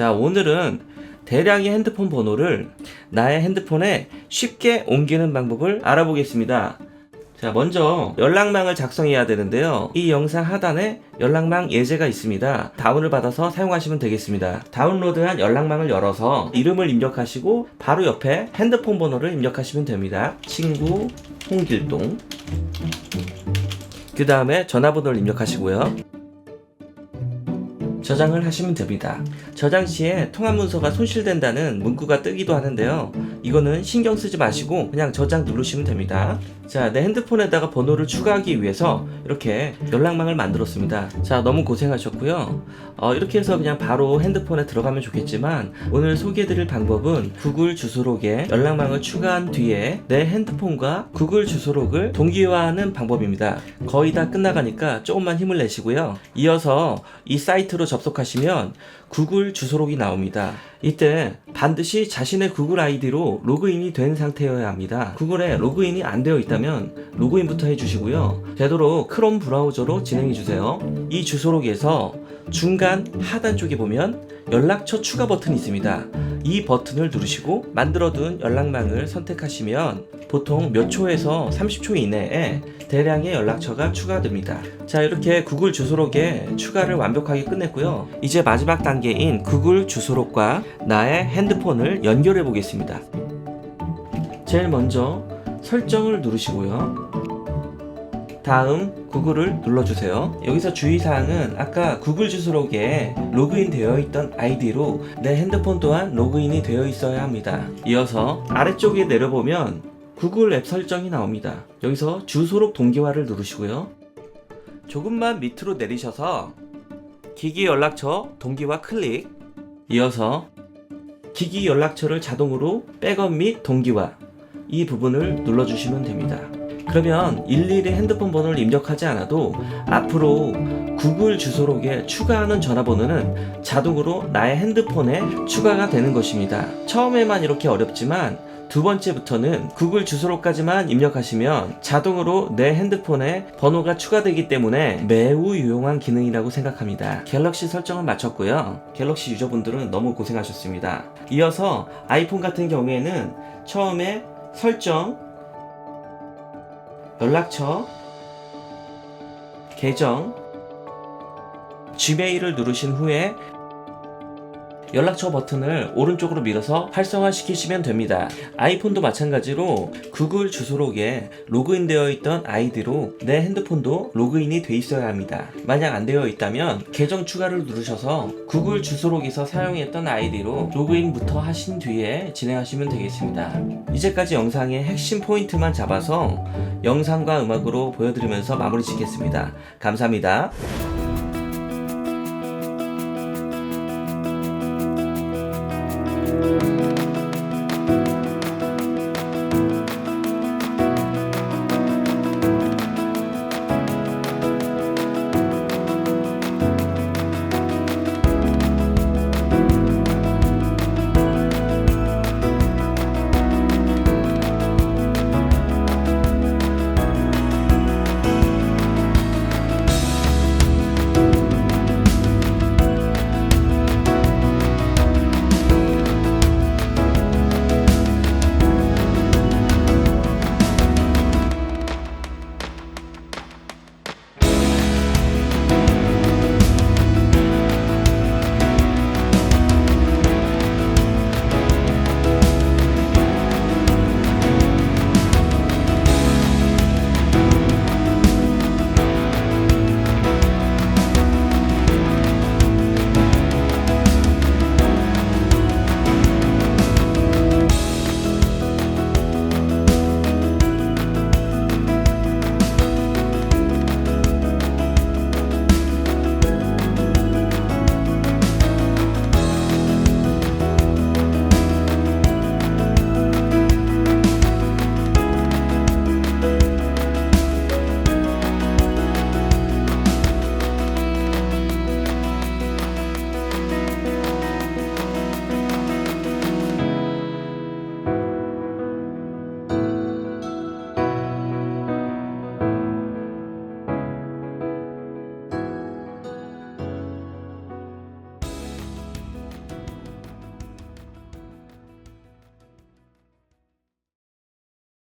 자, 오늘은 대량의 핸드폰 번호를 나의 핸드폰에 쉽게 옮기는 방법을 알아보겠습니다. 자, 먼저 연락망을 작성해야 되는데요. 이 영상 하단에 연락망 예제가 있습니다. 다운을 받아서 사용하시면 되겠습니다. 다운로드한 연락망을 열어서 이름을 입력하시고 바로 옆에 핸드폰 번호를 입력하시면 됩니다. 친구 홍길동 그 다음에 전화번호를 입력하시고요. 저장을 하시면 됩니다. 저장 시에 통합 문서가 손실된다는 문구가 뜨기도 하는데요. 이거는 신경 쓰지 마시고 그냥 저장 누르시면 됩니다. 자, 내 핸드폰에다가 번호를 추가하기 위해서 이렇게 연락망을 만들었습니다. 자, 너무 고생하셨고요. 어, 이렇게 해서 그냥 바로 핸드폰에 들어가면 좋겠지만 오늘 소개해드릴 방법은 구글 주소록에 연락망을 추가한 뒤에 내 핸드폰과 구글 주소록을 동기화하는 방법입니다. 거의 다 끝나가니까 조금만 힘을 내시고요. 이어서 이 사이트로 접속하시면 구글 주소록이 나옵니다. 이때 반드시 자신의 구글 아이디로 로그인이 된 상태여야 합니다. 구글에 로그인이 안 되어 있다면 로그인부터 해주시고요. 되도록 크롬 브라우저로 진행해주세요. 이 주소록에서 중간 하단 쪽에 보면 연락처 추가 버튼이 있습니다. 이 버튼을 누르시고 만들어둔 연락망을 선택하시면 보통 몇 초에서 30초 이내에 대량의 연락처가 추가됩니다. 자, 이렇게 구글 주소록에 추가를 완벽하게 끝냈고요. 이제 마지막 단계인 구글 주소록과 나의 핸드폰을 연결해 보겠습니다. 제일 먼저 설정을 누르시고요. 다음 구글을 눌러주세요. 여기서 주의사항은 아까 구글 주소록에 로그인 되어 있던 아이디로 내 핸드폰 또한 로그인이 되어 있어야 합니다. 이어서 아래쪽에 내려보면 구글 앱 설정이 나옵니다. 여기서 주소록 동기화를 누르시고요. 조금만 밑으로 내리셔서 기기 연락처 동기화 클릭 이어서 기기 연락처를 자동으로 백업 및 동기화 이 부분을 눌러주시면 됩니다. 그러면 일일이 핸드폰 번호를 입력하지 않아도 앞으로 구글 주소록에 추가하는 전화번호는 자동으로 나의 핸드폰에 추가가 되는 것입니다. 처음에만 이렇게 어렵지만 두 번째부터는 구글 주소록까지만 입력하시면 자동으로 내 핸드폰에 번호가 추가되기 때문에 매우 유용한 기능이라고 생각합니다. 갤럭시 설정을 마쳤고요. 갤럭시 유저분들은 너무 고생하셨습니다. 이어서 아이폰 같은 경우에는 처음에 설정, 연락처, 계정, 지메일을 누르신 후에 연락처 버튼을 오른쪽으로 밀어서 활성화시키시면 됩니다. 아이폰도 마찬가지로 구글 주소록에 로그인되어 있던 아이디로 내 핸드폰도 로그인이 돼 있어야 합니다. 만약 안 되어 있다면 계정 추가를 누르셔서 구글 주소록에서 사용했던 아이디로 로그인부터 하신 뒤에 진행하시면 되겠습니다. 이제까지 영상의 핵심 포인트만 잡아서 영상과 음악으로 보여드리면서 마무리 짓겠습니다. 감사합니다.